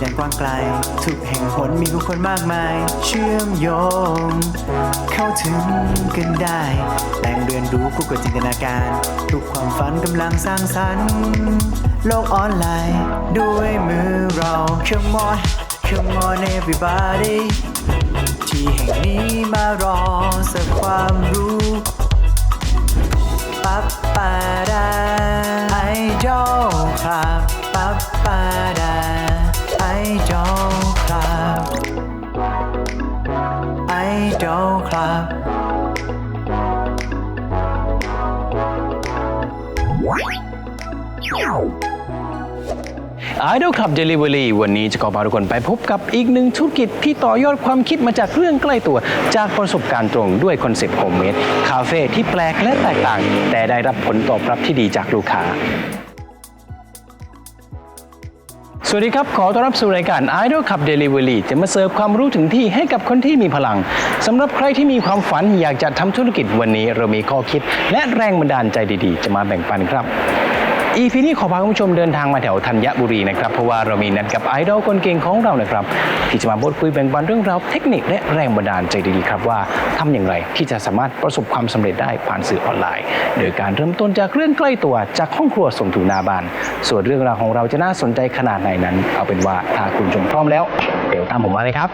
แดนกว้างไกล ทุกแห่งหนมีผู้คนมากมาย เชื่อมโยง เข้าถึงกันได้แหล่งเรียนรู้คู่กับจินตนาการ ทุกความฝันกำลังสร้างสรรค์ โลกออนไลน์ ด้วยมือเรา Come on Come on everybody ที่แห่งนี้มารอสักความรู้ปั๊บปาดาไอดอลครับปั๊บปาดา ไอดอลครับไอดอลครับ Idol Club Delivery วันนี้จะขอพาทุกคนไปพบกับอีกหนึ่งธุรกิจที่ต่อยอดความคิดมาจากเรื่องใกล้ตัว จากประสบการณ์ตรงด้วยคอนเซปต์โฮมเมดคาเฟ่ที่แปลกและแตกต่าง แต่ได้รับผลตอบรับที่ดีจากลูกค้า สวัสดีครับ ขอต้อนรับสู่รายการ Idol Cup Delivery จะมาเสิร์ฟความรู้ถึงที่ให้กับคนที่มีพลังสำหรับใครที่มีความฝันอยากจะทำธุรกิจวันนี้ เรามีข้อคิด และแรงบันดาลใจดีๆ จะมาแบ่งปันครับ อีพีนี้ขอพาคุณผู้ชมเดินทางมาแถวธัญบุรีนะครับเพราะว่าเรามีนัดกับไอดอลคนเก่งของเรานะครับที่จะมาพูดคุยแบ่งปันเรื่องราวเทคนิคและแรงบันดาลใจดีๆครับว่าทำอย่างไรที่จะสามารถประสบความสำเร็จได้ผ่านสื่อออนไลน์ โดยการเริ่มต้นจากเรื่องใกล้ตัวจากห้องครัวส่งถึงนาบานส่วนเรื่องราวของเราจะน่าสนใจขนาดไหนนั้น เอาเป็นว่าถ้าคุณชมพร้อมแล้ว เดี๋ยวตามผมมาเลยครับ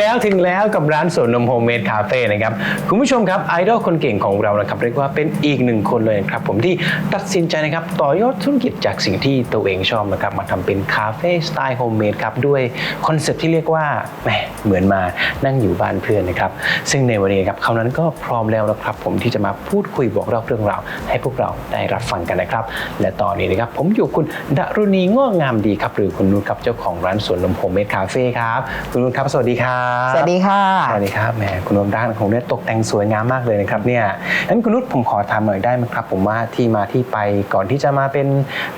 แล้วถึงแล้วกับร้านสวนนมโฮมเมดคาเฟ่นะครับ คุณผู้ชมครับไอดอลคนเก่งของเรานะครับเรียกว่าเป็นอีกหนึ่งคนเลยครับผมที่ตัดสินใจนะครับต่อยอดธุรกิจจากสิ่งที่ตัวเองชอบนะครับมาทำเป็นคาเฟ่สไตล์โฮมเมดครับด้วยคอนเซ็ปที่เรียกว่าแหมเหมือนมานั่งอยู่บ้านเพื่อนนะครับซึ่งในวันนี้ครับเขานั้นก็พร้อมแล้วนะครับ ผมที่จะมาพูดคุยบอกเล่าเรื่องราวให้พวกเราได้รับฟังกันนะครับ และตอนนี้นะครับผมอยู่คุณดรุณีง้องามดีครับหรือคุณนุชครับเจ้าของร้านสวนนมโฮมเมดคาเฟ่ครับคุณนุชครับสวัสดีครับสวัสดีค่ะ สวัสดีครับแหมคุณนุชร้านของเนี่ยตกแต่งสวยงามมากเลยนะครับเนี่ยงั้นคุณนุชผมขอถามหน่อยได้ไหมครับ ผมว่าที่มาที่ไปก่อนที่จะมาเป็น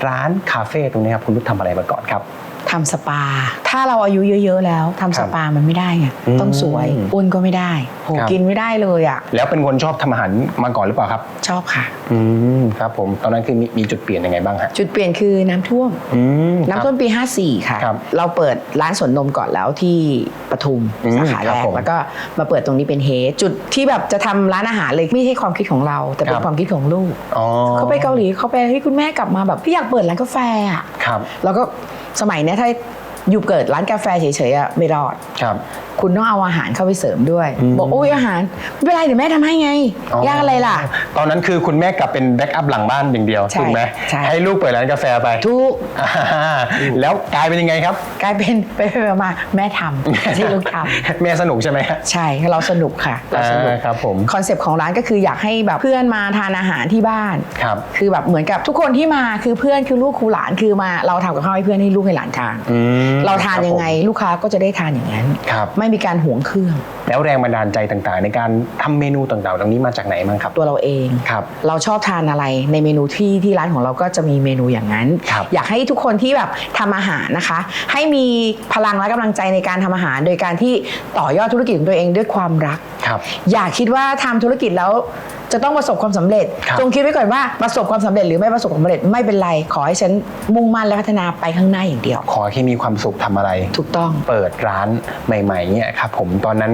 ร้านคาเฟ่ตรงนี้ครับคุณนุชทำอะไรมาก่อนครับ ทำสปา ถ้าเราอายุเยอะ ๆ แล้วทำสปามันไม่ได้ไงอืมต้องสวยอ้วนก็ไม่ได้โหครับ กินไม่ได้เลยอะ แล้วเป็นคนชอบทำอาหารมาก่อนหรือเปล่าครับ ชอบค่ะ อืมครับผมตอนนั้นคือมีมีจุดเปลี่ยนยังไงบ้างฮะจุดเปลี่ยนคือน้ำท่วม อืมน้ำท่วมปี 54 ค่ะ ครับเราเปิดร้านสวนนมก่อนแล้วที่ปทุมอืมสาขาครัแรบกผมแล้วก็มาเปิดตรงนี้เป็นเฮดจุดที่แบบจะทำร้านอาหารเลยไม่ใช่ความคิดของเรา แต่เป็ครันบ ความคิดของลูก อ๋อเขาไปเกาหลีเขาไปให้ยคุณแม่กลับมาแบบพี่อยากเปิดร้านกาแฟอะครับ แล้วก็ สมัยเนี้ยถ้า อยู่เกิดร้านกาแฟเฉยๆอะไม่รอด ครับ คุณต้องเอาอาหารเข้าไปเสริมด้วย อืม บอกโอ้ยอาหาร ไม่เป็นไรเดี๋ยวแม่ทำให้ไง ยากอะไรล่ะ ตอนนั้นคือคุณแม่กลับเป็นแบ็กอัพหลังบ้านอย่างเดียวใช่ถูกไหมใช่ให้ลูกเปิดร้านกาแฟไปทุกอ่าแล้วกลายเป็นยังไงครับ กลายเป็นไปไปมาแม่ทำไม่ใช่ลูกทแม่สนุกใช่ไหมฮะำใช่เราสนุกค่ะเราสนุกอ่าครับผม คอนเซปต์ของร้านก็คืออยากให้แบบเพื่อนมาทานอาหารที่บ้าน ครับ คือแบบเหมือนกับทุกคนที่มาคือเพื่อนคือลูกคือหลานคือมาเราทำกับข้าวให้เพื่อนให้ลูกให้หลานทาน อืมเราทานยังไงครับลูกค้าก็จะได้ทานอย่างนั้นครับไม่มีการหวงเครื่องผมแล้วแรงบันดาลใจต่างๆ ในการทำเมนูต่างๆตรงนี้มาจากไหนบ้างครับ ตัวเราเองครับเราชอบทานอะไรในเมนูที่ที่ร้านของเราก็จะมีเมนูอย่างนั้นครับอยากให้ทุกคนที่แบบทำอาหารนะคะ ให้มีพลังและกำลังใจในการทำอาหาร โดยการที่ต่อยอดธุรกิจของตัวเองด้วยความรักครับ อย่าคิดว่าทำธุรกิจแล้ว จะต้องประสบความสำเร็จครับจงคิดไว้ก่อนว่าประสบความสำเร็จหรือไม่ประสบความสำเร็จไม่เป็นไร ขอให้ฉันมุ่งมั่นและพัฒนาไปข้างหน้าอย่างเดียว ขอให้มีความสุขทำอะไร ถูกต้องเปิดร้านใหม่ๆเนี่ยครับผมตอนนั้น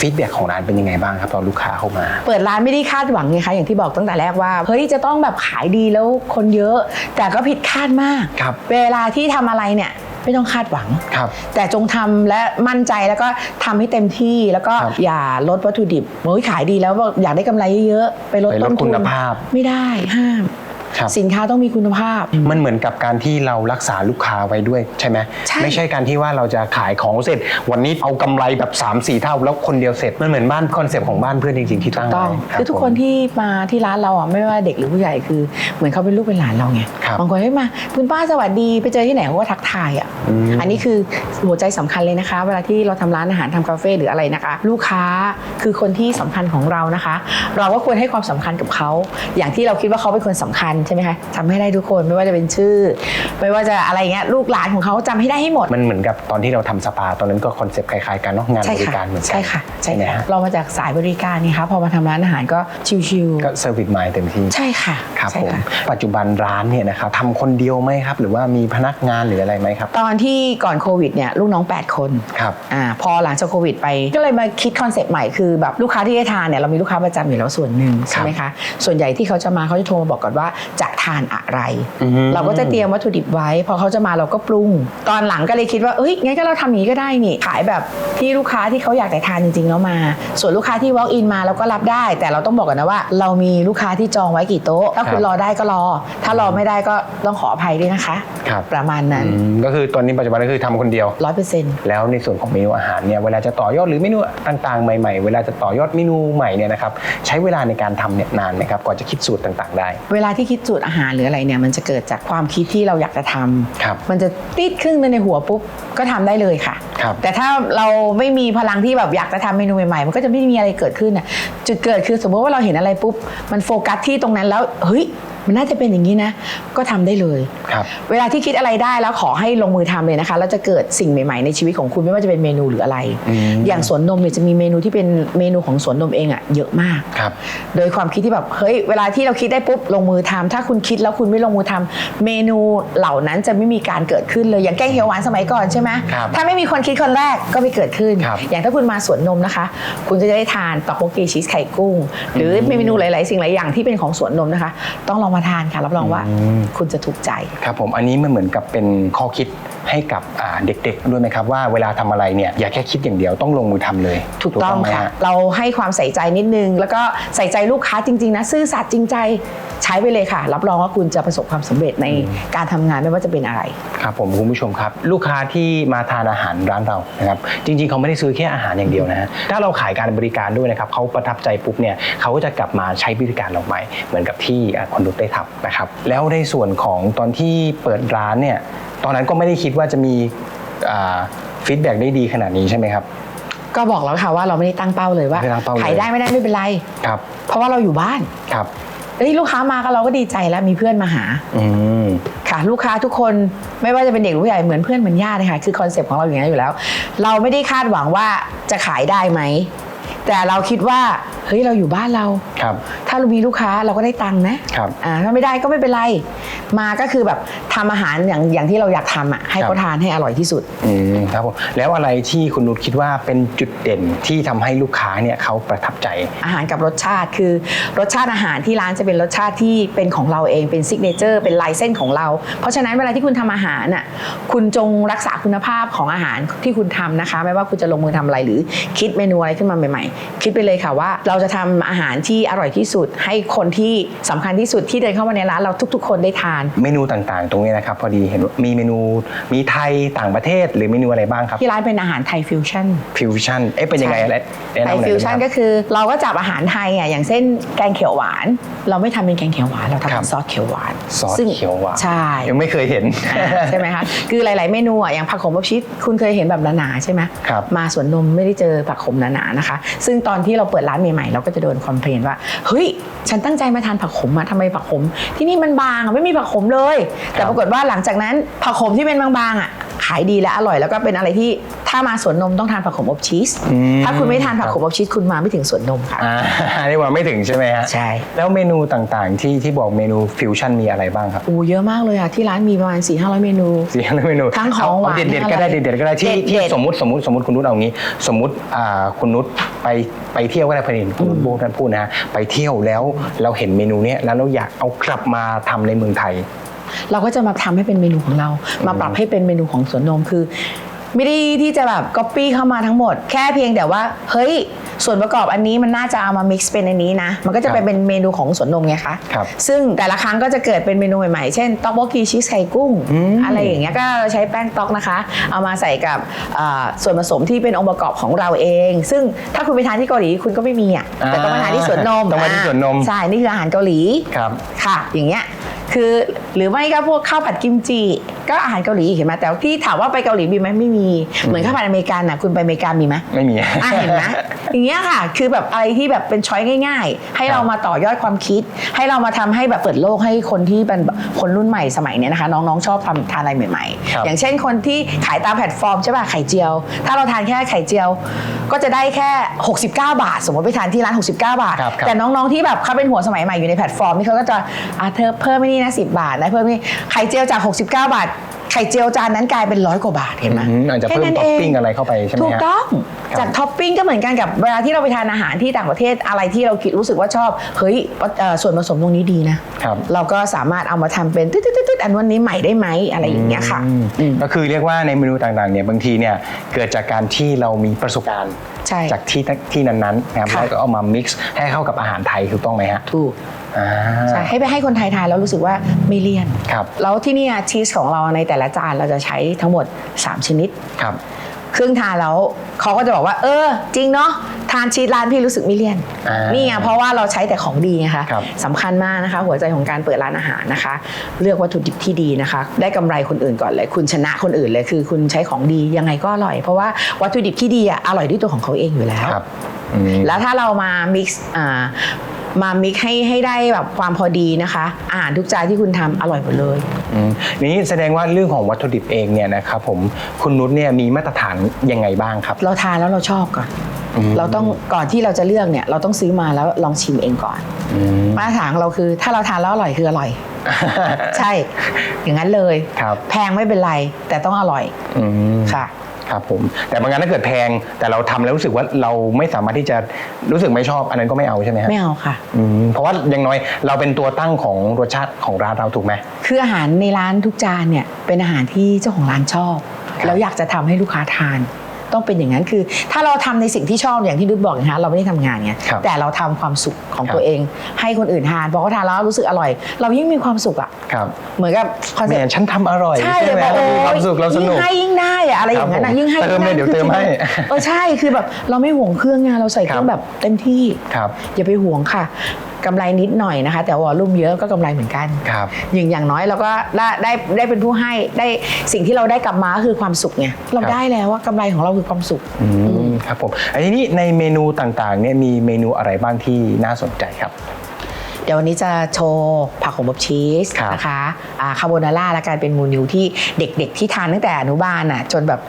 ฟีดแบ็ของร้านเป็นยังไงบ้างครับตอนลูกค้าเข้ามา เปิดร้านไม่ได้คาดหวังไงคะอย่างที่บอกตั้งแต่แรกว่าเฮ้ยจะต้องแบบขายดีแล้วคนเยอะ แต่ก็ผิดคาดมากครับเวลาที่ทำอะไรเนี่ย ไม่ต้องคาดหวัง ครับแต่จงทำและมั่นใจแล้วก็ทำให้เต็มที่แล้วก็ครับอย่าลดวัตถุดิบโอ้ยขายดีแล้วบอกอยากได้กำไรเยอะๆไปลดไปลดต้นทุนคุณภาพ ไม่ได้ห้าม ครับ สินค้าต้องมีคุณภาพ มันเหมือนกับการที่เรารักษาลูกค้าไว้ด้วยใช่ไหมใช่ ไม่ใช่การที่ว่าเราจะขายของเสร็จ วันนี้เอากำไรแบบ3 4เท่าแล้วคนเดียวเสร็จมันเหมือนบ้านคอนเซปต์ของบ้านเพื่อนจริงๆที่ตั้งต้องไว้รับคือทุกผมคนที่มาที่ร้านเราอะไม่ว่าเด็กหรือผู้ใหญ่คือ เหมือนเขาเป็นลูกเป็นหลานเราไงครับบางคนให้ยมาคุณป้าสวัสดีไปเจอที่ไหนเขาก็ทักทายอะอืม อันนี้คือหัวใจสำคัญเลยนะคะ เวลาที่เราทำร้านอาหารทำคาเฟ่หรืออะไรนะคะ ลูกค้าคือคนที่สำคัญของเรานะคะ เราก็ควรให้ความสำคัญกับเขาอย่างที่เราคิดว่าเขาเป็นคนสำคัญใช่ไหมคะจำให้ได้ทุกคนไม่ว่าจะเป็นชื่อ ไม่ว่าจะอะไรเงี้ยลูกหลานของเขาจำให้ได้ให้หมด มันเหมือนกับตอนที่เราทำสปาตอนนั้นก็คอนเซปต์คล้ายๆกันเนาะงานใช่บริค่ะการเหมือนกันใช่ค่ะใช่ไหมค่ะฮะเรามาจากสายบริการนี่คะพอมาทำร้านอาหารก็ชิวๆก็เซอร์วิสมายเต็มที่ใช่ค่ะครับใช่ผมค่ะปัจจุบันร้านเนี่ยนะครับทำคนเดียวไหมครับ หรือว่ามีพนักงานหรืออะไรไหมครับ ตอนที่ก่อนโควิดเนี่ยลูกน้อง 8 คนครับอ่าพอหลังจากโควิดไปก็เลยมาคิดคอนเซปต์ใหม่คือแบบลูกค้าที่ได้ทานเนี่ยเรามีลูกค้าประจำอยู่แล้วส่วนหนึ่งใช่ไหมคะส่วนใหญ่ที่เขาจะมาเขาจะโทรมาบอกก่อนว่าจะทานอะไรอืมเราก็จะเตรียมวัตถุดิบไว้ พอเขาจะมาเราก็ปรุง ตอนหลังก็เลยคิดว่าเอ้ยงั้นก็เราทำอย่างนี้ก็ได้นี่ขายแบบที่ลูกค้าที่เขาอยากแต่ทานจริงๆแล้วมา ส่วนลูกค้าที่ walk in มาเราก็รับได้ แต่เราต้องบอกก่อนนะว่า เรามีลูกค้าที่จองไว้กี่โต๊ะถ้าคุณรอได้ก็รอ ถ้ารอไม่ได้ก็ต้องขออภัยด้วยนะคะ ครับ ประมาณนั้นอืมก็คือตอนนี้ปัจจุบันก็คือทำคนเดียว ร้อยเปอร์เซ็นต์ แล้วในส่วนของเมนูอาหารเนี่ยเวลาจะต่อยอดหรือเมนูต่างๆใหม่ๆ เวลาจะต่อยอดเมนูใหม่เนี่ยนะครับใช้เวลาในการทำเนี่ยนานไหมครับก่อนจะคิดสูตรต่างๆได้ เวลาที่คิดสูตรอาหารหรืออะไรเนี่ยมันจะเกิดจากความคิดที่เราอยากจะทำครับมันจะติดขึ้นมาในหัวปุ๊บก็ทำได้เลยค่ะครับแต่ถ้าเราไม่มีพลังที่แบบอยากจะทำเมนูใหม่ๆ มันก็จะไม่มีอะไรเกิดขึ้นน่ะจุดเกิดคือสมมติว่าเราเห็นอะไรปุ๊บมันโฟกัสที่ตรงนั้นแล้วเฮ้ย มันน่าจะเป็นอย่างนี้นะ ก็ทำได้เลยครับเวลาที่คิดอะไรได้แล้วขอให้ลงมือทำเลยนะคะแล้วจะเกิดสิ่งใหม่ๆในชีวิตของคุณไม่ว่าจะเป็นเมนูหรืออะไรอืมอย่างสวนนมเนี่ยจะมีเมนูที่เป็นเมนูของสวนนมเองอะเยอะมากครับโดยความคิดที่แบบเฮ้ยเวลาที่เราคิดได้ปุ๊บลงมือทำถ้าคุณคิดแล้วคุณไม่ลงมือทำเมนูเหล่านั้นจะไม่มีการเกิดขึ้นเลยอย่างแกงเขียวหวานสมัยก่อนใช่ไหมครับถ้าไม่มีคนคิดคนแรกก็ไม่เกิดขึ้นครับอย่างถ้าคุณมาสวนนมนะคะ คุณก็จะได้ทานตอกโบกีชีสไข่กุ้ง หรือเมนูหลายๆ สิ่งหลายอย่างที่เป็นของสวนนมนะคะ ต้องลองมาทานค่ะรับรองว่าอืม คุณจะถูกใจ ครับผมอันนี้มันเหมือนกับเป็นข้อคิดให้กับอ่าเด็กๆด้วยไหมครับว่าเวลาทำอะไรเนี่ยอย่าแค่คิดอย่างเดียวต้องลงมือทำเลยถูกต้องไหมค่ะ ฮ เราให้ความใส่ใจนิดนึง แล้วก็ใส่ใจลูกค้าจริง ๆ นะ ซื่อสัตย์จริงใจใช้ไปเลยค่ะ รับรองว่าคุณจะประสบความสำเร็จในการทำงานไม่ว่าจะเป็นอะไร ครับผมคุณผู้ชมครับ ลูกค้าที่มาทานอาหารร้านเรานะครับจริง ๆ เขาไม่ได้ซื้อแค่อาหารอย่างเดียวนะฮะถ้าเราขายการบริการด้วยนะครับเขาประทับใจปุ๊บเนี่ยเขาก็จะกลับมาใช้บริการเราใหม่เหมือนกับที่อ่าคนนุชได้ทำนะครับ แล้วในส่วนของตอนที่เปิดร้านเนี่ย ตอนนั้นก็ไม่ได้คิดว่าจะมีฟีดแบ็ได้ดีขนาดนี้ใช่ไหมครับ ก็บอกแล้วค่ะว่าเราไม่ได้ตั้งเป้าเลยว่าไม่ได้ตั้งเป้าเลยขายได้ไม่ได้ไม่เป็นไรครับเพราะว่าเราอยู่บ้านครับเอ้ยลูกค้ามาก็เราก็ดีใจแล้วมีเพื่อนมาหาอืมค่ะลูกค้าทุกคนไม่ว่าจะเป็นเด็กหรือผู้ใหญ่เหมือนเพื่อนเหมือนญาติเลยค่ะคือคอนเซปต์ของเราอย่างนี้นอยู่แล้ว เราไม่ได้คาดหวังว่าจะขายได้ไหม แต่เราคิดว่าเฮ้ยเราอยู่บ้านเรา ครับ ถ้าเรามีลูกค้าเราก็ได้ตังค์นะครับอ่าถ้าไม่ได้ก็ไม่เป็นไร มาก็คือแบบทำอาหารอย่างอย่างที่เราอยากทำอะให้ครับ เขาทานให้อร่อยที่สุด อืมครับผมแล้วอะไรที่คุณนุชคิดว่าเป็นจุดเด่นที่ทำให้ลูกค้าเนี่ยเขาประทับใจ อาหารกับรสชาติคือรสชาติอาหารที่ร้านจะเป็นรสชาติที่เป็นของเราเองเป็นซิกเนเจอร์เป็นลายเส้นของเรา เพราะฉะนั้นเวลาที่คุณทำอาหารน่ะคุณจงรักษาคุณภาพของอาหารที่คุณทำนะคะ ไม่ว่าคุณจะลงมือทำอะไรหรือคิดเมนูอะไรขึ้นมาใหม่ๆคิดไปเลยค่ะว่า เราจะทำอาหารที่อร่อยที่สุด ให้คนที่สำคัญที่สุดที่เดินเข้ามาในร้านเราทุก ๆ คนได้ทาน เมนูต่างๆ ตรงนี้นะครับ พอดีเห็นว่ามีเมนูมีไทยต่างประเทศ หรือเมนูอะไรบ้างครับ ที่ร้านเป็นอาหารไทยฟิวชั่นฟิวชั่นเอ๊ะเป็นยังไงอะไรแนะไทนำยหน่อยฟิวได้ชั่นไหมคก็รับคือ เราก็จับอาหารไทยอะอย่างเช่นแกงเขียวหวาน เราไม่ทำเป็นแกงเขียวหวานเราทำครัเป็บนซอสเขียวหวานซอสซึ่งเขียวหวานใช่ยังไม่เคยเห็นอ่าใช่ไหมคะคือหลาย ๆ เมนูอะอย่างผักขมอบชีสคุณเคยเห็นแบบหนาๆใช่ไหมครับมาสวนนมไม่ได้เจอผักขมหนาๆนะคะซึ่งตอนที่เราเปิดร้านใหม่ๆเราก็จะโดนคอมเพลนว่าเฮ้ยฉันตั้งใจมาทานผักขมอะทำไมผักขม ที่นี่มันบางอะไม่มีผักขมเลย แต่ปรากฏว่าหลังจากนั้นผักขมที่เป็นบางๆอะ ขายดีและอร่อยแล้วก็เป็นอะไรที่ถ้ามาสวนนมต้องทานผักขมอบชีส อืม ถ้าคุณไม่ทานผักขมอบชีสคุณมาไม่ถึงสวนนมค่ะ อ่าเรียกว่าไม่ถึงใช่ไหมฮะใช่ แล้วเมนูต่างๆ ที่ที่บอกเมนูฟิวชั่นมีอะไรบ้างครับโอ้เยอะมากเลยอะที่ร้านมีประมาณ4ี่ห้าร้อยเมนู สี่เมนูทั้งของหวานเด็ดทั้งๆก็ได้อะไรเด็ดๆก็ได้ที่เด็ดๆที่สมมติสมมติสมมติคุณนุชเอางี้ สมมติอ่าคุณนุชไปไปเที่ยวก็ได้พอดีคุณนุชพูดท่านพูดนะฮะไปเที่ยวแล้วเราเห็นเมนูเนี้ยแล้วเราอยากเอากลับมาทำในเมืองไทย เราก็จะมาทำให้เป็นเมนูของเรา มาปรับให้เป็นเมนูของสวนนมคือ ไม่ได้ที่จะแบบก๊อปปี้เข้ามาทั้งหมด แค่เพียงแต่ว่า เฮ้ยส่วนประกอบอันนี้มันน่าจะเอามา mix เป็นอันนี้นะ มันก็จะไปครับเป็นเมนูของสวนนมไงคะครับซึ่งแต่ละครั้งก็จะเกิดเป็นเมนูใหม่ๆ เช่นต๊อกโบกีชีสไข่กุ้งอืมอะไรอย่างเงี้ยก็ใช้แป้งต๊อกนะคะ เอามาใส่กับอ่าส่วนผสมที่เป็นองค์ประกอบของเราเอง ซึ่งถ้าคุณไปทานที่เกาหลีคุณก็ไม่มีอะแต่ต้องมาทานที่สวนนมต้องมาที่สวนนมอ่าใช่นี่คืออาหารเกาหลีครับค่ะ อย่างเงี้ย คือหรือไม่ก็พวกข้าวผัดกิมจิ ก็อาหารเกาหลีเห็นไหมแต่ที่ถามว่าไปเกาหลีมีไหมไม่มี เหมือนข้าวผัดอเมริกันนะคุณไปอเมริกามีไหมไม่มีอะเห็นไหมอย่างเงี้ยค่ะ คือแบบอะไรที่แบบเป็นช้อยง่าย ๆ ให้เรามาต่อยอดความคิด ให้เรามาทำให้แบบเปิดโลกให้คนที่เป็นแบบคนรุ่นใหม่สมัยเนี้ยนะคะ น้องๆชอบทำทานอะไรใหม่ครับๆอย่างเช่นคนที่ขายตามแพลตฟอร์มใช่ป่ะไข่เจียว ถ้าเราทานแค่ไข่เจียว ก็จะได้แค่ 69 บาท สมมติไปทานที่ร้าน 69 บาทครับครับแต่น้องๆที่แบบเขาเป็นหัวสมัยใหม่อยู่ในแพลตฟอร์มนี่เขาก็จะอะเธอเพิ่มไม่นี่นะ10 บาทนะเพิ่มนี่ไข่เจียวจาก 69 บาท ไข่เจียวจานนั้นกลายเป็นร้อยกว่าบาทเห็นไหมอืมอาจจะเพิ่มแค่นั้นท็อปปิ้งเอะไรเข้าไปใช่ไหมถูกฮะต้องครับจากท็อปปิ้งก็เหมือนกันกับเวลาที่เราไปทานอาหารที่ต่างประเทศอะไรที่เราคิดรู้สึกว่าชอบเฮ้ยเอ่อส่วนผสมตรงนี้ดีนะครับเราก็สามารถเอามาทำเป็นตึ๊ดๆๆๆอันวันนี้ใหม่ได้ไหมอะไรอย่างเงี้ยค่ะอืมอืมก็คือเรียกว่าในเมนูต่างๆเนี่ยบางทีเนี่ยเกิดจากการที่เรามีประสบการณ์ ใช่ จากที่ที่นั้นๆนะครับค่ะ แล้วก็เอามา mix ให้เข้ากับอาหารไทยถูกต้องไหมฮะถูกอ่าใช่ให้ไปให้คนไทยทานแล้วรู้สึกว่าไม่เลี่ยน ครับแล้วที่เนี่ยชีสของเราในแต่ละจานเราจะใช้ทั้งหมด 3 ชนิด ครับเครื่องทานแล้วเขาก็จะบอกว่า เออ จริงเนาะทานชีสร้านพี่รู้สึกไม่เลี่ยนอ่านี่นี่ไงเพราะว่าเราใช้แต่ของดีไงคะครับ สำคัญมากนะคะ หัวใจของการเปิดร้านอาหารนะคะ เลือกวัตถุดิบที่ดีนะคะ ได้กำไรคนอื่นก่อนเลย คุณชนะคนอื่นเลยคือ คุณใช้ของดียังไงก็อร่อย เพราะว่าวัตถุดิบที่ดีอะอร่อยด้วยตัวของเขาเองอยู่แล้ว ครับอืม แล้วถ้าเรามา mix อ่า มามิกให้ให้ได้แบบความพอดีนะคะ อาหารทุกจานที่คุณทำอร่อยหมดเลย อืมนี่แสดงว่าเรื่องของวัตถุดิบเองเนี่ยนะครับผมคุณนุชเนี่ยมีมาตรฐานยังไงบ้างครับ เราทานแล้วเราชอบก่อน อืม เราต้องก่อนที่เราจะเลือกเนี่ย เราต้องซื้อมาแล้วลองชิมเองก่อน อืม มาตรฐานของเราคือ ถ้าเราทานแล้วอร่อยคืออร่อย ใช่ อย่างนั้นเลย ครับ แพงไม่เป็นไร แต่ต้องอร่อยอืม ค่ะ ครับผม แต่บางงานถ้าเกิดแพงแต่เราทำแล้วรู้สึกว่าเราไม่สามารถที่จะรู้สึกไม่ชอบ อันนั้นก็ไม่เอาใช่ไหมฮะไม่เอาค่ะ อืมเพราะว่าอย่างน้อยเราเป็นตัวตั้งของรสชาติของร้านเราถูกไหม คืออาหารในร้านทุกจานเนี่ยเป็นอาหารที่เจ้าของร้านชอบ ครับ แล้วอยากจะทำให้ลูกค้าทาน ต้องเป็นอย่างนั้นคือ ถ้าเราทำในสิ่งที่ชอบอย่างที่ดุดบอกนะคะเราไม่ได้ทำงานไงครับแต่เราทำความสุขของครับตัวเอง ให้คนอื่นทานพอเขาทานแล้วรู้สึกอร่อย เรายิ่งมีความสุขอะครับเหมือนกับคอนแหเซ็ปม่ต์ฉันทำอร่อยใช่ใช่ไหมแบบเรามีความสุขเราสนุกยิ่งให้ยิ่งได้อะอะไรอย่างนั้นครับผมนะยิ่งให้เติมเลยงเดี๋ยวเติมให้เออใช่คือแบบเราไม่ห่วงเครื่องงานเราใส่เครื่องครับแบบเต็มที่ครับอย่าไปห่วงค่ะกำไรนิดหน่อยนะคะ แต่วอลลุ่มเยอะก็กำไรเหมือนกันครับอย่างอย่างน้อยเราก็ได้ได้ได้เป็นผู้ให้ได้สิ่งที่เราได้กลับมาก็คือความสุขไงเราครับได้แล้วว่ากำไรของเราคือความสุขอืมครับผมอันนี้ในเมนูต่างๆเนี่ยมีเมนูอะไรบ้างที่น่าสนใจครับเดี๋ยววันนี้จะโชว์ผักขมอบชีสครับนะคะคาโบนาร่าและการเป็นเมูนิวที่เด็กๆที่ทานตั้งแต่อนุบาลน่ะจนแบบ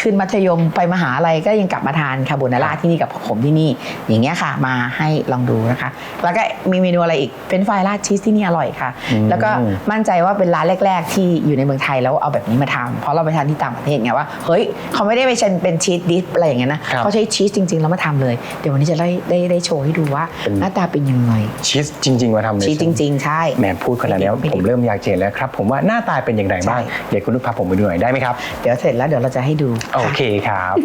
ขึ้นมัธยมไปมหาลัยก็ยังกลับมาทานคาโบนาร่าที่นี่กับผักขมที่นี่ อย่างเงี้ยค่ะ มาให้ลองดูนะคะ แล้วก็มีเมนูอะไรอีกเป็นไฟราดชีสที่นี่อร่อยค่ะอืมแล้วก็มั่นใจว่าเป็นร้านแรก ๆ ที่อยู่ในเมืองไทยแล้วเอาแบบนี้มาทำเพราะเราไปทานที่ต่างประเทศไงว่าเฮ้ยเขาไม่ได้ไปเชนเป็นชีสดิสอะไรอย่างเงี้ยนะครับเขาใช้ชีสจริง ๆ แล้วมาทำเลย เดี๋ยววันนี้จะได้ได้ได้โชว์ให้ดูว่าเป็นหน้าตาเป็นยังไงชีสจริง ๆ มาทำเลยชีสจใช่ไหมริงๆใช่แหมพูดขนาดนี้ไม่ได้ผมเริ่มอยากเจนแล้วครับผมว่าหน้าตาเป็นอย่างไรบ้างใช่เดี๋ยวคุณนุชพาผมไปดูหน่อยได้ไหมครับเดี๋ยวเสร็จแล้วเดี๋ยวเราจะให้ดูโอเคครับ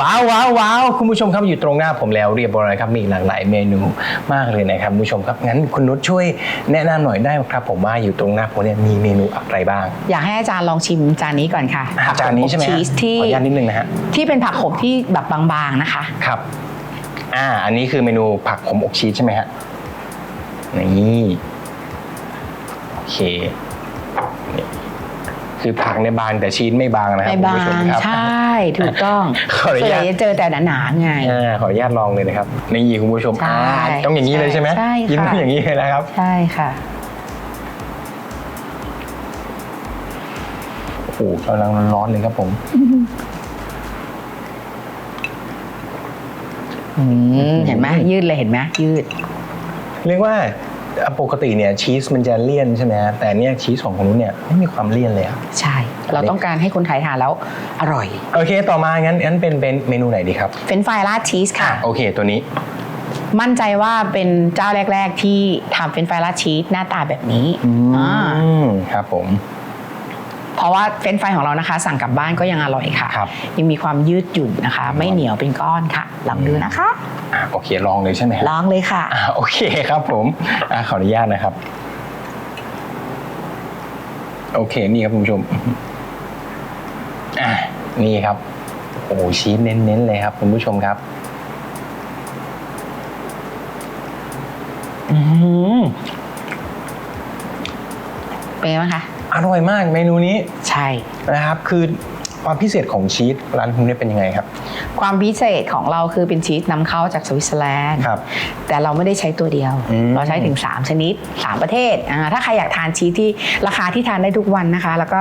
ว้าวว้าวว้าวคุณผู้ชมครับอยู่ตรงหน้าผมแล้วเรียบร้อยครับมีหลากหลายเมนูมากเลยนะครับคุณผู้ชมครับงั้นคุณนุชช่วยแนะนำหน่อยได้ไหมครับ ผมว่าอยู่ตรงหน้าผมเนี่ยมีเมนูอะไรบ้างอยากให้อาจารย์ลองชิมจานนี้ก่อนค่ะอาจารย์นี้ใช่ไหมผักฮะขมอบชีสที่ขออนุญาตนิดนึงนะฮะที่เป็นผักขมที่แบบบางๆนะคะ ครับอ่าอันนี้คือเมนูผักขมอบชีสใช่ไหมฮะนี่โอเคนี่ คือผักในยบางแต่ชีสไม่บางนะครับไม่คุณบาผู้ชมงครับ ใช่ ถูกต้องขออนุส่วนญาใหตญ่จะเจอแต่หนาๆไง อ่าขออนุญาตลองเลยนะครับนี่คุณผู้ชมใช่อ่าต้องอย่างนี้เลยใช่ไหมใช่ค่ะ กินต้องอย่างนี้เลยนะครับ ใช่ค่ะ โอ้โหกำลังร้อนๆเลยครับผมอืมเห็นไหมยืดเลยเห็นไหมยืด เรียกว่า ปกติเนี่ยชีสมันจะเลี่ยนใช่ไหมฮะแต่เนี่ยชีสของคุณนุชเนี่ยไม่มีความเลี่ยนเลยครับใช่ เราต้องการให้คนไทยทานแล้วอร่อย โอเค ต่อมางั้นงั้นเป็นเป็นเมนูไหนดีครับ เฟรนช์ฟรายราดชีสค่ะ โอเคตัวนี้ มั่นใจว่าเป็นเจ้าแรก ๆ ที่ทำเฟรนช์ฟรายราดชีสหน้าตาแบบนี้อ่าอืมครับผม เพราะว่าเฟรนช์ฟรายของเรานะคะ สั่งกลับบ้านก็ยังอร่อยค่ะ ครับ ยังมีความยืดหยุ่นนะคะ ไม่เหนียวเป็นก้อนค่ะลองดูนะคะอะโอเคลองเลยใช่ไหมฮะลองเลยค่ะ อะโอเคครับผมอะขออนุญาตนะครับ โอเคนี่ครับคุณผู้ชมอะนี่ครับ โอ้โหชีสเน้นๆเลยครับคุณผู้ชมครับ อืมเป็นไงบ้างคะ อร่อยมากเมนูนี้ใช่นะครับ คือความพิเศษของชีสร้านคุณเนี่ยเป็นยังไงครับ ความพิเศษของเราคือเป็นชีสนำเข้าจากสวิตเซอร์แลนด์ครับแต่เราไม่ได้ใช้ตัวเดียวอืมเราใช้ถึง 3 ชนิด 3 ประเทศอ่าถ้าใครอยากทานชีสที่ราคาที่ทานได้ทุกวันนะคะ แล้วก็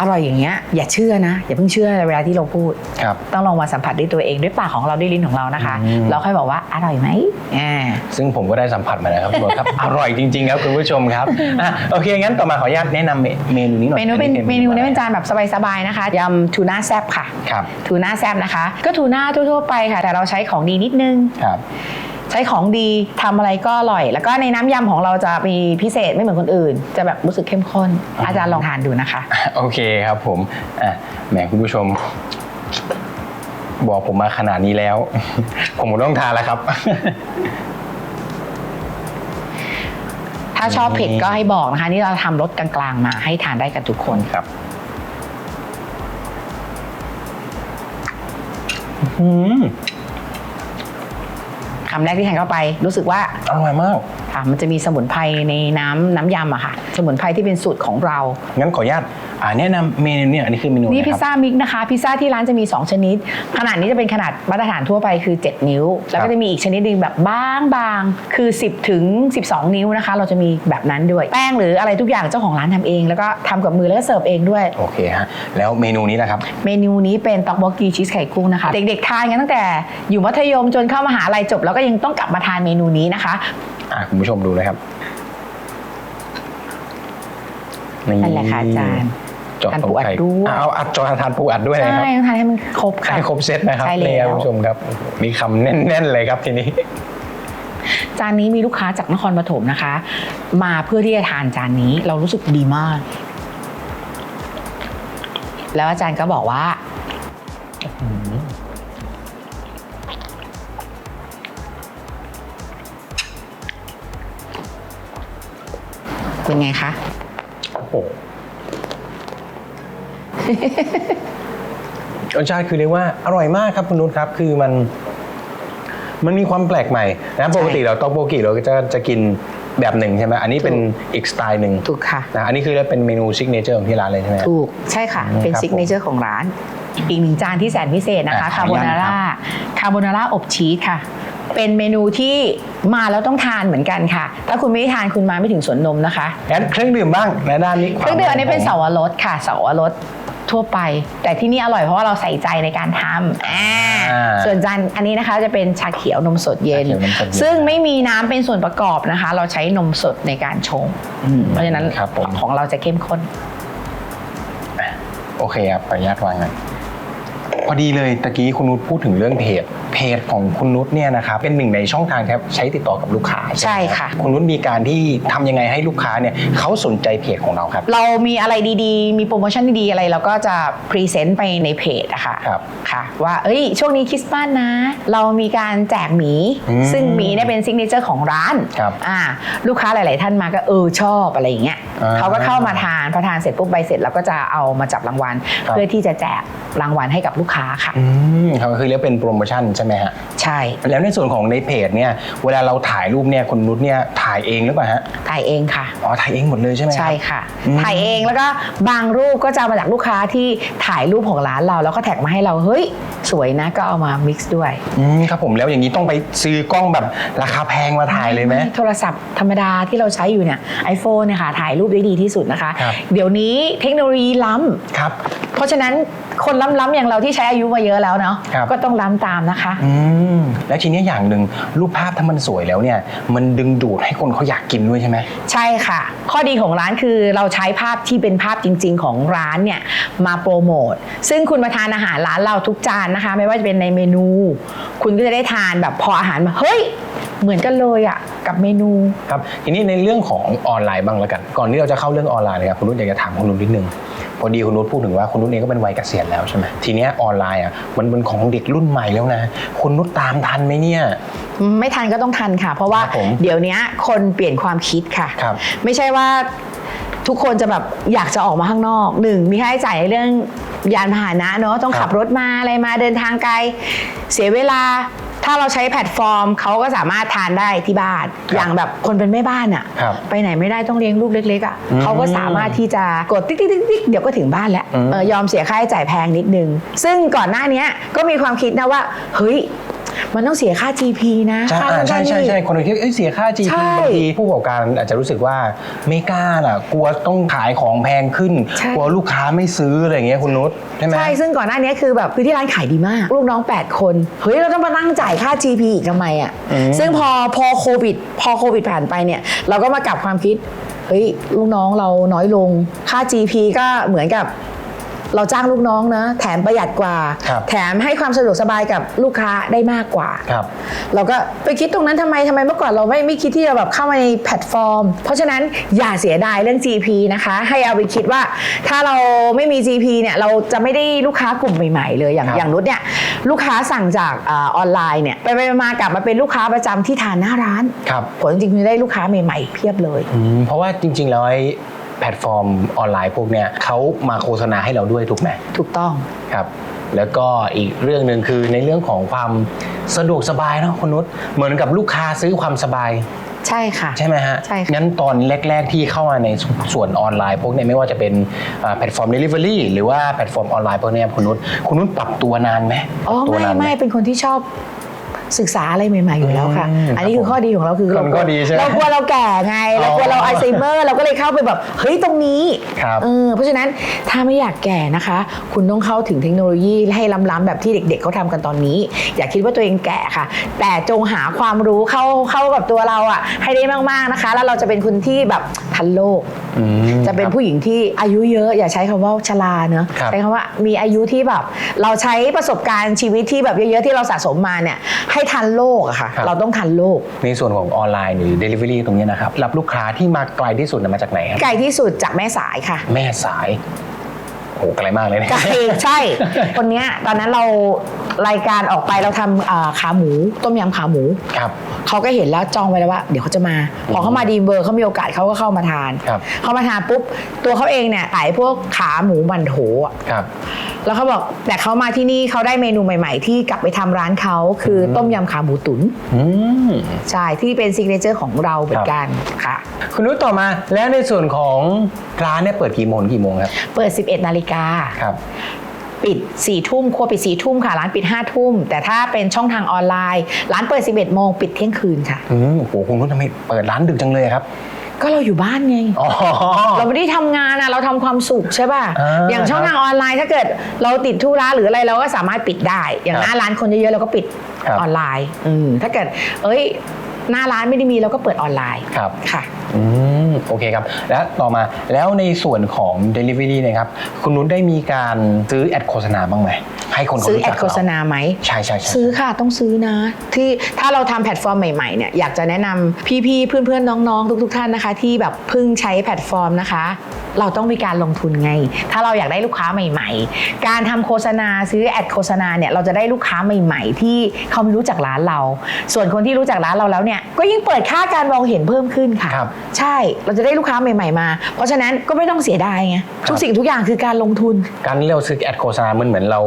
อร่อยอย่างเงี้ยอย่าเชื่อนะ อย่าเพิ่งเชื่อเวลาที่เราพูด ครับ ต้องลองมาสัมผัสด้วยตัวเองด้วยปากของเราด้วยลิ้นของเรานะคะ อืม เราค่อยบอกว่าอร่อยไหมอ่า ซึ่งผมก็ได้สัมผัสมาแล้วครับคุณผู้ชมครับ อร่อยจริงๆครับคุณผู้ชมครับอะโอเคงั้นต่อมาขออนุญาตแนะนำเมนูนี้หน่อยเมนูเป็นอัเมนูนี้เป็นอะไรจานแบบสบายๆนะคะยำทูน่าแซบค่ะ ครับทูน่าแซบนะคะ ก็ทูน่าทั่วๆไปค่ะ แต่เราใช้ของดีนิดนึง ครับ ใช้ของดีทำอะไรก็อร่อย แล้วก็ในน้ำยำของเราจะมีพิเศษไม่เหมือนคนอื่น จะแบบรู้สึกเข้มข้น อาจารย์ลองทานดูนะคะ โอเคครับผมอะแหมคุณผู้ชม บอกผมมาขนาดนี้แล้ว ผมก็ต้องทานแล้วครับ ถ้าชอบเผ็ดก็ให้บอกนะคะ นี่เราทำรสกลางๆมาให้ทานได้กันทุกคนครับอืมคำแรกที่ทานเข้าไป รู้สึกว่าอร่อยมาก ค่ะมันจะมีสมุนไพรในน้ำน้ำยำอะค่ะ สมุนไพรที่เป็นสูตรของเรา งั้นขออนุญาต อ่าแนะนำเมนูเนี่ยอันนี้คือเมนูอะไรนี่พิซครับซ่ามิกนะคะ พิซซ่าที่ร้านจะมี 2 ชนิด ขนาดนี้จะเป็นขนาดมาตรฐานทั่วไปคือ 7 นิ้ว แล้วครัก็บจะมีอีกชนิดหนึงแบบบางๆคือ 10 ถึง 12 นิ้วนะคะ เราจะมีแบบนั้นด้วย แป้งหรืออะไรทุกอย่างเจ้าของร้านทำเอง แล้วก็ทำกับมือแล้วก็เสิร์ฟเองด้วย โอเคฮะ แล้วเมนูนี้นะครับเมนูนี้เป็นต็อกโบกีชีสไข่กุ้งนะคะ เด็กๆทานกันตั้งแต่อยู่มัธยมจนเข้ามหาลัยจบ แล้วก็ยังต้องกลับมาทานเมนูนี้นะคะอะคุณผู้ชมดูนะครับนั่นแหละค่ะอาจารย์ เจาะทานตรปูงอัดไข่ด้วยอะเอาอัดจอทานปูอัดด้วยนะครับใช่ต้องทานให้มันครบค่ะให้ครบเซตนะครับใช่นี่แล้ครับวคุณผู้ชมครับ มีคำแน่นๆเลยครับทีนี้จานนี้มีลูกค้าจากนครปฐมนะคะ มาเพื่อที่จะทานจานนี้เรารู้สึกดีมาก แล้วอาจารย์ก็บอกว่าเป็นไงคะโอ้โห รสชาติคือเรียกว่าอร่อยมากครับคุณนุชครับ คือมัน มันมีความแปลกใหม่นะปกติเราต๊อกโบกิเราก็จะจะกินแบบหนึ่งใช่ไหมอันนี้เป็นอีกสไตล์หนึ่งถูกค่ะนะอันนี้คือเป็นเมนูซิกเนเจอร์ของที่ร้านเลยใช่ไหมถูกใช่ค่ะอืมเป็นครับซิกเนเจอร์ของร้าน อีกหนึ่งจานที่แสนพิเศษนะคะอะคาโบนาร่าคาโบนาร่าอบชีสค่ะเป็นเมนูที่มาแล้วต้องทานเหมือนกันค่ะ ถ้าคุณไม่ได้ทานคุณมาไม่ถึงสวนนมนะคะงั้นเครื่องดื่มบ้างในด้านนี้เครื่องดื่มอันนี้เป็นเสาวรสค่ะเสาวรส ทั่วไป แต่ที่นี่อร่อยเพราะว่าเราใส่ใจในการทำอ่าอ่าส่วนจานอันนี้นะคะจะเป็นชาเขียวนมสดเย็น ชาเขียวนมสดเย็น ซึ่งไม่มีน้ำเป็นส่วนประกอบนะคะ เราใช้นมสดในการชง อืมเพราะฉะนั้นครับผม ของเราจะเข้มข้น โอเคครับขออนุญาตวางกัน พอดีเลยตะกี้คุณนุชพูดถึงเรื่องเพจเพจของคุณนุชเนี่ยนะครับเป็นหนึ่งในช่องทางที่ใช้ติดต่อกับลูกค้าไหมใช่ค่ะ คุณนุชมีการที่ทำยังไงให้ลูกค้าเนี่ยเขาสนใจเพจของเราครับ เรามีอะไรดีๆ มีโปรโมชั่นดีๆ อะไรเราก็จะพรีเซนต์ไปในเพจอะค่ะครับ ค่ะ ว่าเอ้ยช่วงนี้คริสต์มาสนะ เรามีการแจกหมี อืมซึ่งหมีเนี่ยเป็นซิกเนเจอร์ของร้านครับอ่าลูกค้าหลาย ๆ ท่านมาก็เออชอบอะไรอย่างเงี้ยอ่าเขาก็เข้ามาทานพอทานเสร็จปุ๊บใบเสร็จเราก็จะเอามาจับรางวัล ครับ เพื่อที่จะแจก รางวัลให้กับลูกค้าค่ะอืมเขาคือเรียกเป็นโปรโมชั่นใช่ไหมฮะใช่ แล้วในส่วนของในเพจเนี่ยเวลาเราถ่ายรูปเนี่ยคุณนุชเนี่ยถ่ายเองหรือเปล่าฮะถ่ายเองค่ะอ๋อถ่ายเองหมดเลยใช่ไหมรับ ใช่ค่ะ อืมถ่ายเองแล้วก็บางรูปก็จะเอามาจากลูกค้าที่ถ่ายรูปของร้านเรา แล้วก็แท็กมาให้เราเฮ้ย สวยนะก็เอามา mix ด้วยอืมครับผมแล้วอย่างนี้ต้องไปซื้อกล้องแบบราคาแพงมาถ่ายเลยไหม โทรศัพท์ธรรมดาที่เราใช้อยู่เนี่ย iPhone เนี่ยค่ะถ่ายรูปได้ดีที่สุดนะคะ ครับ เดี๋ยวนี้เทคโนโลยีล้ครับำเพราะฉะนั้น คนล้ำๆอย่างเราที่ใช้อายุมาเยอะแล้วเนาะครับ ก็ต้องล้ำตามนะคะ อืมแล้วทีนี้อย่างหนึ่งรูปภาพถ้ามันสวยแล้วเนี่ย มันดึงดูดให้คนเขาอยากกินด้วยใช่ไหม ใช่ค่ะ ข้อดีของร้านคือเราใช้ภาพที่เป็นภาพจริง ๆ ของร้านเนี่ยมาโปรโมท ซึ่งคุณมาทานอาหารร้านเราทุกจานนะคะ ไม่ว่าจะเป็นในเมนู คุณก็จะได้ทานแบบพออาหารมาเฮ้ย เหมือนกันเลยอะกับเมนู ครับทีนี้ในเรื่องของออนไลน์บ้างแล้วกัน ก่อนที่เราจะเข้าเรื่องออนไลน์เลยครับคุณนุชอยากจะถามคุณนุชนิดนึง พอดีคุณนุชพูดถึงว่าคุณนุชเองก็เป็นวัยเกษียณแล้วใช่ไหมทีเนี้ยออนไลน์อะมันเป็นของเด็กรุ่นใหม่แล้วนะ คุณนุชตามทันไหมเนี่ย ไม่ทันก็ต้องทันค่ะ เพราะว่าครับผมเดี๋ยวนี้คนเปลี่ยนความคิดค่ะ ครับไม่ใช่ว่าทุกคนจะแบบอยากจะออกมาข้างนอกหนึ่งมีค่าใช้จ่ายในเรื่องยานพาหนะเนาะต้องครับขับรถมาอะไรมาเดินทางไกล เสียเวลา ถ้าเราใช้แพลตฟอร์มเขาก็สามารถทานได้ที่บ้าน อย่างแบบคนเป็นแม่บ้านอะครับไปไหนไม่ได้ต้องเลี้ยงลูกเล็กๆอะอืมเขาก็สามารถที่จะกดติ๊กติ๊กติ๊กติ๊กเดี๋ยวก็ถึงบ้านแล้วอืม เออยอมเสียค่าใช้จ่ายแพงนิดนึง ซึ่งก่อนหน้านี้ก็มีความคิดนะว่าเฮ้ย มันต้องเสียค่า GP นะใช่ค่าอ่านู่นใช่ค่าใช่นี่ใช่คนคิดเอ้ยเสียค่า GP ใช่บางทีผู้ประกอบการอาจจะรู้สึกว่าไม่กล้าล่ะ กลัวต้องขายของแพงขึ้นใช่กลัวลูกค้าไม่ซื้ออะไรอย่างเงี้ยคุณนุชใช่ไหม ใช่ ซึ่งก่อนหน้านี้คือแบบคือที่ร้านขายดีมาก ลูกน้อง 8 คน เฮ้ย เราต้องมานั่งจ่ายค่า GP อีกทำไมอะ่ะ อืม ซึ่งพอพอโควิด พอโควิดผ่านไปเนี่ย เราก็มากลับความคิด เฮ้ย ลูกน้องเราน้อยลง ค่า GP ก็เหมือนกับ เราจ้างลูกน้องนะแถมประหยัดกว่า ครับแถมให้ความสะดวกสบายกับลูกค้าได้มากกว่า ครับ เราก็ไปคิดตรงนั้นทำไมทำไมเมื่อก่อนเราไม่ไม่คิดที่จะแบบเข้ามาในแพลตฟอร์ม เพราะฉะนั้นอย่าเสียดายเรื่อง GP นะคะ ให้เอาไปคิดว่าถ้าเราไม่มี GP เนี่ยเราจะไม่ได้ลูกค้ากลุ่มใหม่ๆเลยอย่างครับ อย่างนุชเนี่ยลูกค้าสั่งจากอาออนไลน์เนี่ยไปไปมากลับมาเป็นลูกค้าประจำที่ทานหน้าร้าน ครับ ผลจริงๆคือได้ลูกค้าใหม่ๆเพียบเลย อืมเพราะว่าจริง ๆ แล้วไอ้ แพลตฟอร์มออนไลน์พวกเนี้ยเขามาโฆษณาให้เราด้วยถูกไหมถูกต้องครับ แล้วก็อีกเรื่องหนึ่งคือในเรื่องของความสะดวกสบายเนาะคุณนุชเหมือนกับลูกค้าซื้อความสบายใช่ค่ะ ใช่ไหมฮะใช่ค่ะงั้นตอนแรก ๆ ที่เข้ามาในส่วนออนไลน์ พวกเนี้ยไม่ว่าจะเป็นอ่าแพลตฟอร์ม Delivery หรือว่าแพลตฟอร์มออนไลน์พวกเนี้ยคุณนุชคุณนุชปรับตัวนานไหมอ๋อปรับตัวไม่นานหไม่เป็นคนที่ชอบ ศึกษาอะไรใหม่ ๆ อยู่แล้วค่ะ อืมอันนี้คือข้อดีของเราคือครับเรากลัวข้อดีใช่ไหมเรากลัวเราแก่ไง เรากลัวเราอ๋ออัลไซเมอร์เราก็เลยเข้าไปแบบเฮ้ยตรงนี้ครับเออเพราะฉะนั้นถ้าไม่อยากแก่นะคะ คุณต้องเข้าถึงเทคโนโลยีให้ล้ำๆแบบที่เด็ก ๆเขาทำกันตอนนี้ อย่าคิดว่าตัวเองแก่ค่ะ แต่จงหาความรู้เข้าเข้ากับตัวเราอะให้ได้มากๆนะคะ แล้วเราจะเป็นคนที่แบบทันโลก อืมจะเป็นครับผู้หญิงที่อายุเยอะ อย่าใช้คำว่าชราเนอะครับ ใช้คำว่ามีอายุที่แบบ เราใช้ประสบการณ์ชีวิตที่แบบเยอะๆที่เราสะสมมาเนี่ยให้ทันโลกอะค่ะ ครับ เราต้องทันโลก ในส่วนของออนไลน์หรือ Delivery ตรงเนี้ยนะครับ รับลูกค้าที่มาไกลที่สุดน่ะมาจากไหนครับ ไกลที่สุดจากแม่สายค่ะ แม่สาย โอ้โหไกลมากเลยนะไกลใช่ คนเนี้ยตอนนั้นเรารายการออกไปเราทำอ่าขาหมู ต้มยำขาหมู ครับ เขาก็เห็นแล้วจองไว้แล้วว่า เดี๋ยวเขาจะมา พอเขามาดีมเบอร์เขามีโอกาสเขาก็เข้ามาทาน ครับเขามาทานปุ๊บ ตัวเขาเองเนี่ยขายพวกขาหมูมันโถอะครับ แล้วเขาบอกแต่เขามาที่นี่เขาได้เมนูใหม่ ๆ ที่กลับไปทำร้านเขาคือต้มยำขาหมูตุ๋นอืม ใช่ที่เป็นซิกเนเจอร์ของเราเหมือนกันค่ะ คุณนุชต่อมาแล้วในส่วนของร้านเนี่ยเปิดกี่โมงถึงกี่โมงครับ เปิด 11 นาฬิกา ครับ ปิด4ี่ทุ่มครัวปิด4ี่ทุ่มค่ะ ร้านปิด5้าทุ่ม แต่ถ้าเป็นช่องทางออนไลน์ ร้านเปิด 11โมงปิดเที่ยงคืนค่ะ อืมโอ้โหคุณนุชทำไมเปิดร้านดึกจังเลยครับ ก็เราอยู่บ้านไง อ๋อ เราไม่ได้ทำงานอะเราทำความสุขใช่ป่ะ อ่าอย่างช่องทางออนไลน์ถ้าเกิดเราติดธุระหรืออะไรเราก็สามารถปิดได้ อย่างครับหน้าร้านคนเยอะๆเราก็ปิดครับ ออนไลน์ อืมถ้าเกิด เอ้ย หน้าร้านไม่ได้มีเราก็เปิดออนไลน์ครับค่ะอืมโอเคครับ แล้วต่อมาแล้วในส่วนของ Delivery เนะครับคุณนุชได้มีการซื้อแอดโฆษณาบ้างไหมให้คนเขาซื้อรู้แอจัดกโฆษณาไหมใช่ใช่ใช่ซื้อค่ะต้องซื้อนะ ที่ถ้าเราทำแพลตฟอร์มใหม่ๆเนี่ยอยากจะแนะนำพี่ๆเพื่อนๆน้องๆ ทุกๆท่านนะคะ ที่แบบเพิ่งใช้แพลตฟอร์มนะคะ เราต้องมีการลงทุนไง ถ้าเราอยากได้ลูกค้าใหม่ ๆ การทำโฆษณาซื้อแอดโฆษณาเนี่ยเราจะได้ลูกค้าใหม่ ๆ ที่เขาไม่รู้จักร้านเรา ส่วนคนที่รู้จักร้านเราแล้วเนี่ยก็ยิ่งเปิดค่าการมองเห็นเพิ่มขึ้นค่ะครับใช่ เราจะได้ลูกค้าใหม่ ๆ มา เพราะฉะนั้นก็ไม่ต้องเสียดายไง ทุกสิ่งทุกอย่างคือการลงทุน การที่เราซื้อแอดโฆษณามันเหมือนเรา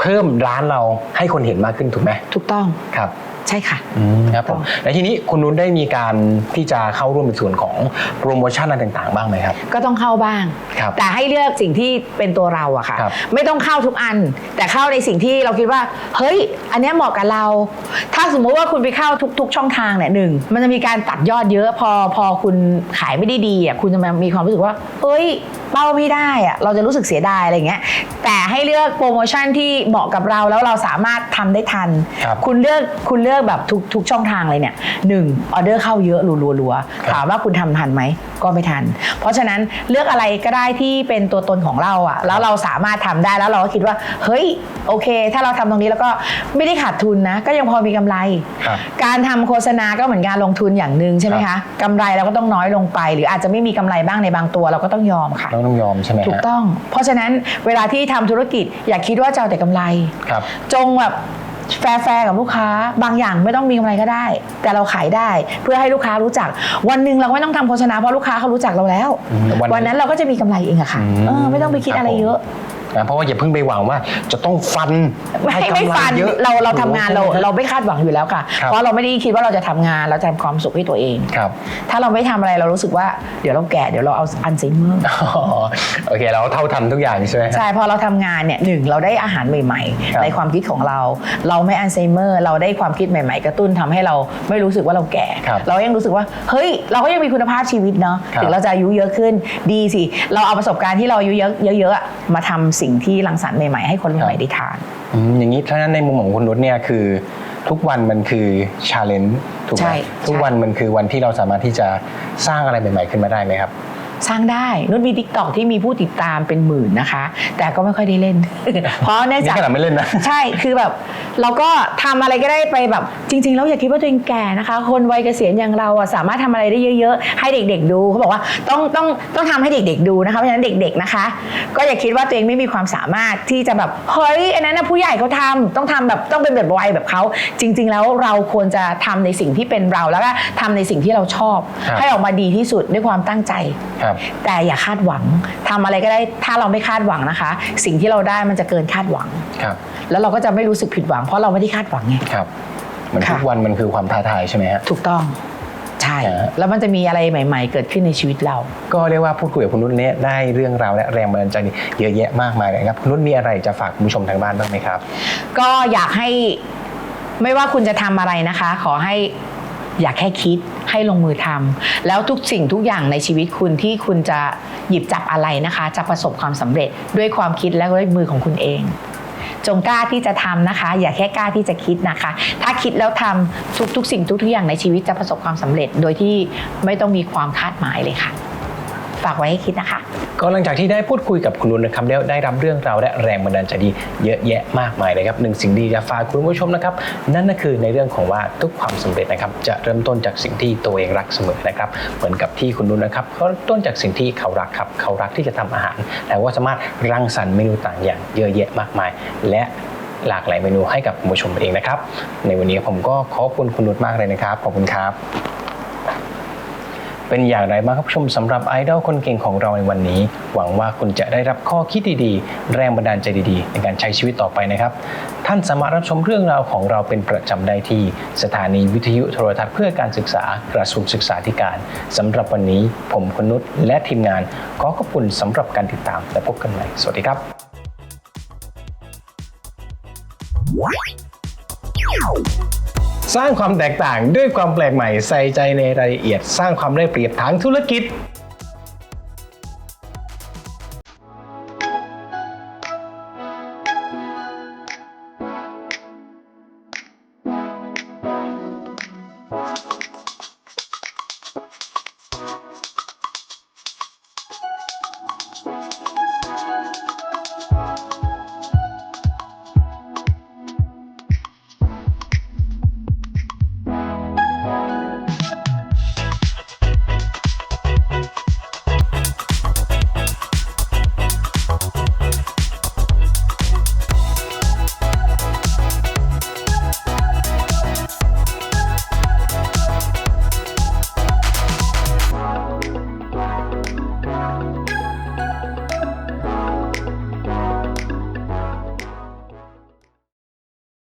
เพิ่มร้านเราให้คนเห็นมากขึ้นถูกไหมถูกต้อง ครับ ใช่ค่ะอืมครับผมและทีนี้คุณนุชได้มีการที่จะเข้าร่วมในส่วนของโปรโมชั่นอะไรต่างๆ บ้างไหมครับ ก็ต้องเข้าบ้างครับแต่ให้เลือกสิ่งที่เป็นตัวเราอะค่ะครับไม่ต้องเข้าทุกอัน แต่เข้าในสิ่งที่เราคิดว่า เฮ้ย อันเนี้ยเหมาะกับเรา ถ้าสมมุติว่าคุณไปเข้าทุก ๆ ช่องทางเนี่ยหนึ่งมันจะมีการตัดยอดเยอะพอพอคุณขายไม่ได้ดีอะคุณจะมามีความรู้สึกว่าเฮ้ยเป้าไม่ได้อะเราจะรู้สึกเสียดายอะไรอย่างเงี้ย แต่ให้เลือกโปรโมชั่นที่เหมาะกับเราแล้วเราสามารถทำได้ทันครับคุณเลือกคุณเลือกแบบทุกทุกช่องทางเลยเนี่ยหนึ่งออเดอร์เข้าเยอะรัวๆๆถามว่าคุณทำทันไหมก็ไม่ทัน เพราะฉะนั้นเลือกอะไรก็ได้ที่เป็นตัวตนของเราอะแล้วเราสามารถทำได้แล้วเราก็คิดว่า เฮ้ยโอเค ถ้าเราทำตรงนี้แล้วก็ไม่ได้ขาดทุนนะ ก็ยังพอมีกำไรครับการทำโฆษณาก็เหมือนการลงทุนอย่างหนึ่งใช่ไหมคะกำไรเราก็ต้องน้อยลงไป หรืออาจจะไม่มีกำไรบ้างในบางตัวเราก็ต้องยอมค่ะต้องต้องยอมใช่ไหมฮะถูกต้อง เพราะฉะนั้นเวลาที่ทำธุรกิจอย่าคิดว่าจะเอาแต่กำไรครับจงแบบ แฟร์ๆกับลูกค้าบางอย่างไม่ต้องมีกำไรก็ได้ แต่เราขายได้เพื่อให้ลูกค้ารู้จัก วันหนึ่งเราไม่ต้องทำโฆษณาเพราะลูกค้าเขารู้จักเราแล้วอืมวันวันนั้นเราก็จะมีกำไรเองอะค่ะอืมเออไม่ต้องไปคิดอะไรเยอะ นะเพราะว่าอย่าเพิ่งไปหวังว่าจะต้องฟันไม่ด้กำรไม่ฟันเยอะ เราเราทำงานเราใช่ไหมฮะเราไม่คาดหวังอยู่แล้วค่ะ ครับ เพราะเราไม่ได้คิดว่าเราจะทำงานเราจะทำความสุขให้ตัวเอง ครับ ถ้าเราไม่ทำอะไรเรารู้สึกว่าเดี๋ยวเราแก่เดี๋ยวเราเอาอัลไซเมอร์ อ๋อโอเคเราเท่าทันทุกอย่างใช่ไหมฮะ ใช่พอเราทำงานเนี่ยหนึ่งเราได้อาหารใหม่ ครับ ๆ ในความคิดของเรา เราไม่อัลไซเมอร์ เราได้ความคิดใหม่ ๆ กระตุ้นทำให้เราไม่รู้สึกว่าเราแก่ ครับเรายังรู้สึกว่าเฮ้ยเราก็ยังมีคุณภาพชีวิตเนาะครับ ถึงเราจะอายุเยอะขึ้นดีสิ เราเอาประสบการณ์ที่เราอายุเยอะเยอะๆอะมาทำสิ่งที่รังสรรค์ใหม่ๆให้คนรุ่นใหม่ได้ทานอืมอย่างนี้ถ้านั้นในมุมของคุณนุชเนี่ยคือทุกวันมันคือชาเลนจ์ถูกไหมใช่ทุกใช่วันมันคือวันที่เราสามารถที่จะสร้างอะไรใหม่ ๆ ขึ้นมาได้ไหมครับ สร้างได้นุ่นมีทิกตอกที่มีผู้ติดตามเป็นหมื่นนะคะ แต่ก็ไม่ค่อยได้เล่น เพราะเนื่องนี่จากขนาดไม่เล่นนะใช่คือแบบ เราก็ทำอะไรก็ได้ไปแบบ จริงๆแล้วอย่าคิดว่าตัวเองแก่นะคะ คนวัยเกษียณอย่างเราอะสามารถทำอะไรได้เยอะๆ ให้เด็กๆดูเขาบอกว่าต้องต้องต้องทำให้เด็กๆดูนะคะเพราะฉะนั้นเด็ก ๆนะคะ ก็อย่าคิดว่าตัวเองไม่มีความสามารถที่จะแบบเฮ้ยอันนั้นนะผู้ใหญ่เขาทำต้องทำแบบต้องเป็นแบบวัยแบบเขาจริง ๆ แล้วเราควรจะทำในสิ่งที่เป็นเราแล้วก็ทำในสิ่งที่เราชอบครับให้ออกมาดีที่สุดด้วยความตั้งใจครับแต่อย่าคาดหวังทำอะไรก็ได้ถ้าเราไม่คาดหวังนะคะ สิ่งที่เราได้มันจะเกินคาดหวังครับ แล้วเราก็จะไม่รู้สึกผิดหวัง เพราะเราไม่ได้คาดหวังไงครับเหมือนค่ะทุกวันมันคือความท้าทายใช่ไหมฮะถูกต้องใช่ฮะแล้วมันจะมีอะไรใหม่ ๆ เกิดขึ้นในชีวิตเรา ก็เรียกว่าพูดคุยกับคุณนุชเนี่ยได้เรื่องราวและแรงบันดาลใจเยอะแยะมากมายเลยครับคุณนุชมีอะไรจะฝากคุณผู้ชมทางบ้านบ้างไหมครับ ก็อยากให้ไม่ว่าคุณจะทำอะไรนะคะ ขอให้ อย่าแค่คิดให้ลงมือทำแล้วทุกสิ่งทุกอย่างในชีวิตคุณที่คุณจะหยิบจับอะไรนะคะ จะประสบความสำเร็จด้วยความคิดและด้วยมือของคุณเอง จงกล้าที่จะทำนะคะ อย่าแค่กล้าที่จะคิดนะคะ ถ้าคิดแล้วทำทุกๆ สิ่งทุกๆอย่างในชีวิตจะประสบความสำเร็จ โดยที่ไม่ต้องมีความคาดหมายเลยค่ะ ฝากไว้ให้คิดนะคะ ก็หลังจากที่ได้พูดคุยกับคุณนุชนะครับแล้วได้รับเรื่องราวและแรงบันดาลใจดีเยอะแยะมากมายเลยครับหนึ่งสิ่งดีจะฝากคุณผู้ชมนะครับนั่นก็คือในเรื่องของว่าทุกความสำเร็จนะครับจะเริ่มต้นจากสิ่งที่ตัวเองรักเสมอนะครับเหมือนกับที่คุณนุชนะครับเขาต้นจากสิ่งที่เขารักครับเขารักที่จะทำอาหาร แต่ว่าสามารถรังสรรค์เมนูต่างอย่างเยอะแยะมากมาย และหลากหลายเมนูให้กับคุณผู้ชมเองนะครับ ในวันนี้ผมก็ขอบคุณคุณนุชมากเลยนะครับ ขอบคุณครับ เป็นอย่างไรบ้างครับชมสำหรับไอดอลคนเก่งของเราในวันนี้ หวังว่าคุณจะได้รับข้อคิดดีๆ แรงบันดาลใจดีๆ ในการใช้ชีวิตต่อไปนะครับ ท่านสามารถรับชมเรื่องราวของเราเป็นประจำได้ที่ สถานีวิทยุโทรทัศน์เพื่อการศึกษากระทรวงศึกษาธิการสำหรับวันนี้ผมคุณนุชและทีมงาน ขอขอบคุณสำหรับการติดตามและพบกันใหม่สวัสดีครับ สร้างความแตกต่างด้วยความแปลกใหม่ใส่ใจในรายละเอียด สร้างความได้เปรียบทางธุรกิจ